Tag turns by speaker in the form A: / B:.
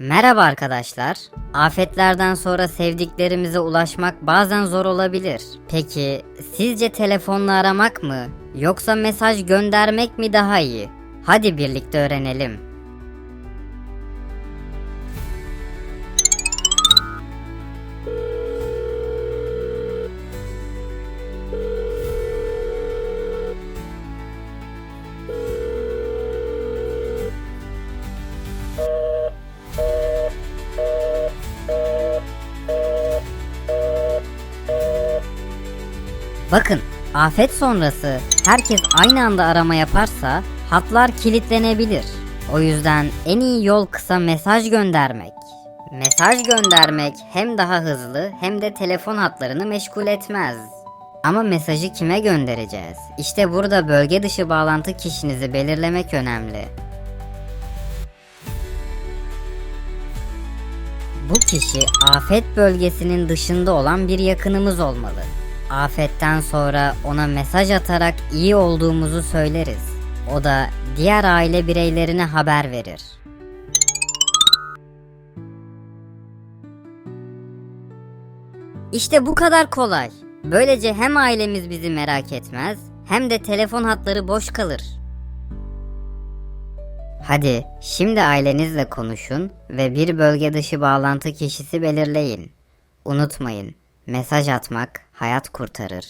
A: Merhaba arkadaşlar. Afetlerden sonra sevdiklerimize ulaşmak bazen zor olabilir. Peki sizce telefonla aramak mı yoksa mesaj göndermek mi daha iyi? Hadi birlikte öğrenelim. Bakın, afet sonrası herkes aynı anda arama yaparsa hatlar kilitlenebilir. O yüzden en iyi yol kısa mesaj göndermek. Mesaj göndermek hem daha hızlı hem de telefon hatlarını meşgul etmez. Ama mesajı kime göndereceğiz? İşte burada bölge dışı bağlantı kişinizi belirlemek önemli. Bu kişi afet bölgesinin dışında olan bir yakınımız olmalı. Afetten sonra ona mesaj atarak iyi olduğumuzu söyleriz. O da diğer aile bireylerine haber verir. İşte bu kadar kolay. Böylece hem ailemiz bizi merak etmez hem de telefon hatları boş kalır. Hadi şimdi ailenizle konuşun ve bir bölge dışı bağlantı kişisi belirleyin. Unutmayın, mesaj atmak hayat kurtarır.